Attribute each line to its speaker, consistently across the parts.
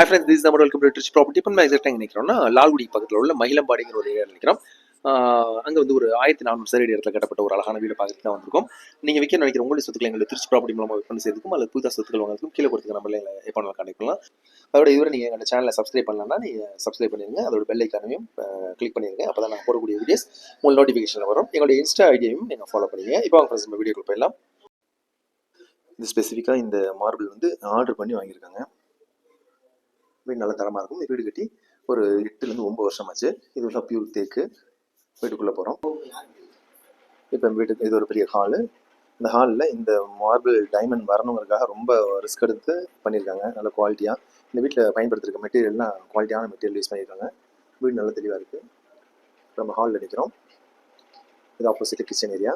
Speaker 1: Hi friends this நம்ம welcome to Trichy property இப்போ நம்ம எக்ஸாக்டாக நினைக்கிறோம்னா லால்குடி பக்கத்தில் உள்ள மகிழம்பாடிங்கிற ஒரு ஏரியா நினைக்கிறோம் அங்கே வந்து ஒரு ஆயிரத்தி நானூறு சரி இடத்துல கட்டப்பட்ட ஒரு அழகான வீடு பார்த்துட்டு தான் வந்திருக்கும். நீங்கள் விற்க நினைக்கிற உங்களுடைய சொத்துக்களை எங்களுக்கு திருச்சி ப்ராப்பர்ட்டி மூலமாக விற்பனை செய்துக்கும் அல்லது புதுசாக சொத்துக்கள் வாங்குறதுக்கும் கீழே கொடுத்துக்க நம்மள எப்போ வேணாலும் கான்டெக்ட் பண்ணலாம். அதோட இதுவரை நீங்கள் எங்கள் சேனலை சப்ஸ்கிரைப் பண்ணலன்னா நீங்கள் சப்ஸ்கிரைப் பண்ணிடுங்க அதோட பெல் ஐக்கானையும் கிளிக் பண்ணிடுங்க அப்போ தான் நான் போடக்கூடிய வீடியோஸ் உங்களுக்கு நோட்டிஃபிகேஷன் வரும். எங்களுடைய இன்ஸ்டா ஐடியையும் நீங்கள் ஃபாலோ பண்ணிங்க. இப்போ அவங்க ஃப்ரெண்ட்ஸ் நம்ம வீடியோக்கு போயிடலாம். இது ஸ்பெசிஃபிக்காக இந்த மார்பிள் வந்து ஆர்டர் பண்ணி வாங்கியிருக்காங்க. வீடு நல்ல தரமாக இருக்கும். வீடு கட்டி ஒரு எட்டுலேருந்து ஒம்பது வருஷம் ஆச்சு இது உள்ள பியூர் தேக்கு வீட்டுக்குள்ளே போகிறோம் இப்போ வீட்டுக்கு இது ஒரு பெரிய ஹாலு இந்த ஹாலில் இந்த மார்பிள் டைமண்ட் வரணுங்கிறதுக்காக ரொம்ப ரிஸ்க் எடுத்து பண்ணியிருக்காங்க. நல்ல குவாலிட்டியாக இந்த வீட்டில் பயன்படுத்திருக்க மெட்டீரியல்லாம் குவாலிட்டியான மெட்டீரியல் யூஸ் பண்ணியிருக்காங்க. வீடு நல்லா தெளிவாக இருக்குது நம்ம ஹாலில் நிற்கிறோம் இது ஆப்போசிட் கிச்சன் ஏரியா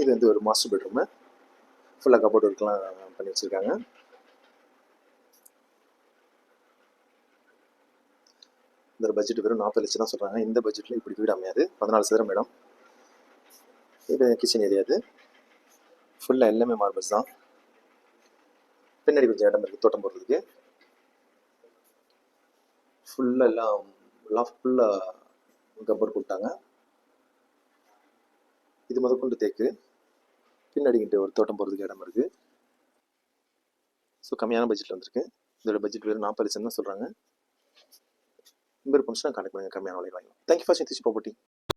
Speaker 1: இது வந்து ஒரு மாஸ்டர் பெட்ரூமு ஃபுல்லாக கபோர்ட் ஒர்க்லாம் பண்ணி வச்சுருக்காங்க. இந்த பட்ஜெட் வெறும் நாற்பது லட்சம் தான் சொல்கிறாங்க இந்த பட்ஜெட்டில் இப்படி வீடு அமையாது. பதினாலு சதுரம் இடம் இது கிச்சன் ஏரியா இது. ஃபுல்லாக எல்லாமே மார்பிள்ஸ் தான். பின்னாடி கொஞ்சம் இடம் இருக்குது தோட்டம் போடுறதுக்கு. ஃபுல்லாக எல்லாம் எல்லாம் ஃபுல்லாக கப்பர் கொடுத்தாங்க. இது முதற்கொண்டு தேக்கு. பின்னாடிக்கிட்ட ஒரு தோட்டம் போகிறதுக்கு இடம் இருக்குது ஸோ கம்மியான பட்ஜெட்டில் வந்திருக்கு. இதோட பட்ஜெட் வேறு நாற்பது லட்சம் தான் சொல்கிறாங்க விருப்பம்னா கான்டாக்ட் பண்ணுங்கள் கம்மியான விலையில் வாங்கலாம் தேங்க்யூ ஃபார் சிங் ப்ராப்பர்ட்டி